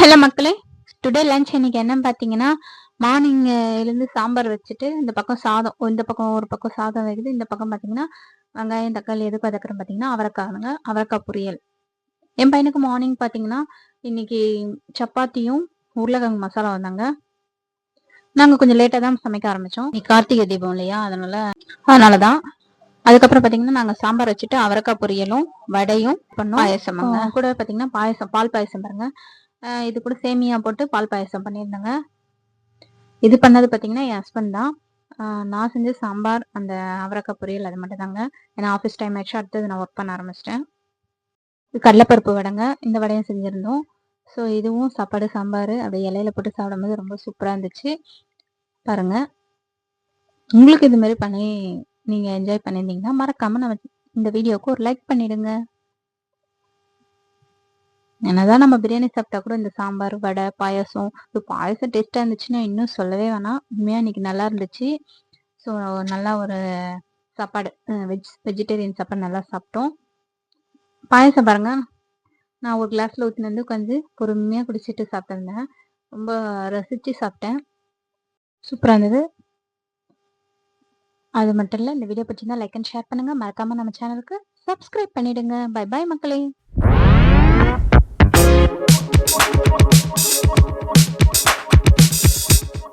Hello மக்களே. Today lunch இன்னைக்கு என்னன்னு பார்த்தீங்கன்னா மார்னிங் எழுந்து சாம்பார் வச்சுட்டு இந்த பக்கம் சாதம் இந்த பக்கம் ஒரு பக்கம் சாதம் வைக்குது இந்த பக்கம் பார்த்தீங்கன்னா வெங்காயம் தக்காளி எதுக்கு வதக்குறேன் பார்த்தீங்கன்னா அவரைக்காய்ங்க அவரைக்காய் பொரியல். என் பையனுக்கு மார்னிங் பார்த்தீங்கன்னா இன்னைக்கு சப்பாத்தியும் உருளைக்கிழங்கு மசாலா வந்தாங்க. நாங்கள் கொஞ்சம் லேட்டாக தான் சமைக்க ஆரம்பித்தோம் இன்னைக்கு கார்த்திகை தீபம் இல்லையா? அதனால அதனால தான் அதுக்கப்புறம் பார்த்தீங்கன்னா நாங்கள் சாம்பார் வச்சுட்டு அவரைக்காய் பொரியலும் வடையும் பண்ணோம். பாயசம் கூட பார்த்தீங்கன்னா பாயசம் பால் பாயசம் பாருங்க. இது கூட சேமியா போட்டு பால் பாயசம் பண்ணியிருந்தேங்க. இது பண்ணது பார்த்தீங்கன்னா என் ஹஸ்பண்ட் தான். நான் செஞ்ச சாம்பார் அந்த அவரைக்காய் பொரியல் அது மட்டும் தாங்க. ஏன்னா ஆஃபீஸ் டைம் ஆச்சு அடுத்தது நான் ஒர்க் பண்ண ஆரம்பிச்சிட்டேன். இது கடலைப்பருப்பு வடைங்க. இந்த வடையும் செஞ்சுருந்தோம். ஸோ இதுவும் சாப்பாடு சாம்பார் அப்படியே இலையில போட்டு சாப்பிடும்போது ரொம்ப சூப்பராக இருந்துச்சு. பாருங்க. உங்களுக்கு இது மாதிரி பண்ணி நீங்கள் என்ஜாய் பண்ணியிருந்தீங்கன்னா மறக்காமல் நம்ம இந்த வீடியோவுக்கு ஒரு லைக் பண்ணிடுங்க. என்னதான் நம்ம பிரியாணி சாப்பிட்டா கூட இந்த சாம்பார் வடை பாயாசம் இது பாயாசம் டேஸ்ட்டாக இருந்துச்சுன்னா இன்னும் சொல்லவே வேணாம். உண்மையாக இன்னைக்கு நல்லா இருந்துச்சு. ஸோ நல்லா ஒரு சாப்பாடு வெஜ் வெஜிடேரியன் சாப்பாடு நல்லா சாப்பிட்டோம். பாயாசம் பாருங்க. நான் ஒரு கிளாஸில் ஊற்றின வந்து உட்காந்து பொறுமையாக குடிச்சிட்டு சாப்பிட்டுருந்தேன். ரொம்ப ரசித்து சாப்பிட்டேன். சூப்பராக இருந்தது. அது மட்டும் இல்லை இந்த வீடியோ பிடிச்சிருந்தா லைக் அண்ட் ஷேர் பண்ணுங்கள் மறக்காமல் நம்ம சேனலுக்கு சப்ஸ்கிரைப் பண்ணிடுங்க. பை பாய் மக்களே.